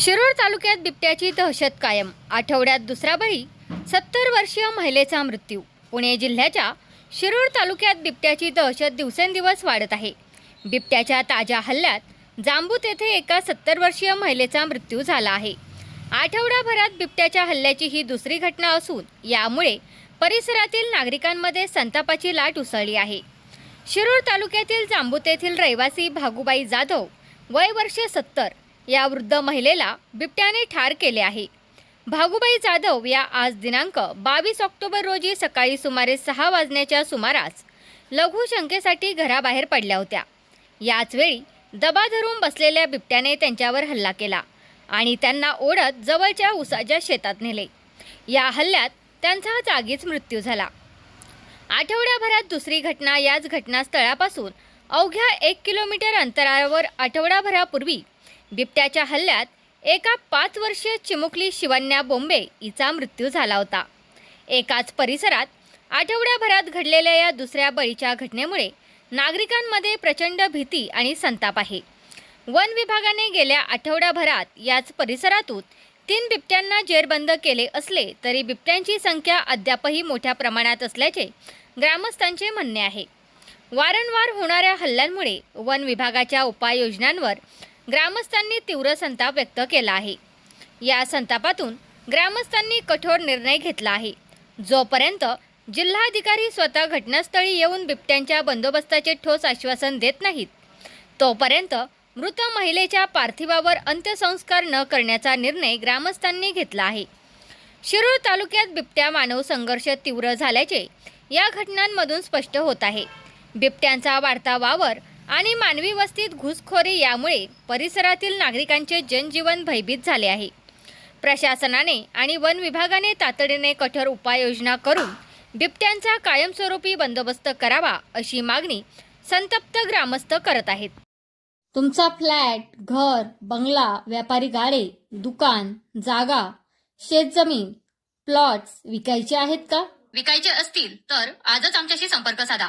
शिरूर तालुक्यात बिबट्याची दहशत कायम. आठवड्यात दुसरा बळी सत्तर वर्षीय महिलेचा मृत्यू. पुणे जिल्ह्याच्या शिरूर तालुक्यात बिबट्याची दहशत दिवसेंदिवस वाढत आहे. बिबट्याच्या ताज्या हल्ल्यात जांबूत येथे एका सत्तर वर्षीय महिलेचा मृत्यू झाला आहे. आठवड्याभरात बिबट्याच्या हल्ल्याची ही दुसरी घटना असून यामुळे परिसरातील नागरिकांमध्ये संतापाची लाट उसळली आहे. शिरूर तालुक्यातील जांबूत येथील रहिवासी भागुबाई जाधव वय वर्ष सत्तर या वृद्ध महिलेला बिबट्याने ठार केले आहे. भागुबाई जाधव या आज दिनांक बावीस ऑक्टोबर रोजी सकाळी सुमारे सहा वाजण्याच्या सुमारास लघुशंकेसाठी घराबाहेर पडल्या होत्या. याच वेळी दबा धरून बसलेल्या बिबट्याने त्यांच्यावर हल्ला केला आणि त्यांना ओढत जवळच्या उसाच्या शेतात नेले. या हल्ल्यात त्यांचा जागीच मृत्यू झाला. आठवड्याभरात दुसरी घटना याच घटनास्थळापासून अवघ्या एक किलोमीटर अंतरावर आठवडाभरापूर्वी बिबट्याच्या हल्ल्यात एका पाच वर्षीय चिमुकली शिवन्या बोंबे हिचा मृत्यू झाला होता. एकाच परिसरात आठवड्याभरात घडलेल्या या दुसऱ्या बळीच्या घटनेमुळे नागरिकांमध्ये प्रचंड भीती आणि संताप आहे. वन विभागाने गेल्या आठवड्याभरात याच परिसरातून तीन बिबट्यांना जेरबंद केले असले तरी बिबट्यांची संख्या अद्यापही मोठ्या प्रमाणात असल्याचे ग्रामस्थांचे म्हणणे आहे. वारंवार होणाऱ्या हल्ल्यांमुळे वन विभागाच्या उपाययोजनांवर ग्रामस्थांनी तीव्र संताप व्यक्त केला आहे. या संतापातून ग्रामस्थांनी कठोर निर्णय घेतला आहे. जोपर्यंत जिल्हाधिकारी स्वतः घटनास्थळी येऊन बिबट्यांच्या बंदोबस्ताचे ठोस आश्वासन देत नाहीत तोपर्यंत मृत महिलेच्या पार्थिवावर अंत्यसंस्कार न करण्याचा निर्णय ग्रामस्थांनी घेतला आहे. शिरूर तालुक्यात बिबट्या मानव संघर्ष तीव्र झाल्याचे या घटनांमधून स्पष्ट होत आहे. बिबट्यांचा वाढता वावर आणि मानवी वस्तीत घुसखोरी यामुळे परिसरातील नागरिकांचे जनजीवन भयभीत झाले आहे. प्रशासनाने आणि वन विभागाने तातडीने कठोर उपाययोजना करून बिबट्यांचा कायमस्वरूपी बंदोबस्त करावा अशी मागणी संतप्त ग्रामस्थ करत आहेत. तुमचा फ्लॅट घर बंगला व्यापारी गाडे दुकान जागा शेतजमीन प्लॉट्स विकायचे आहेत का? विकायचे असतील तर आजच आमच्याशी संपर्क साधा.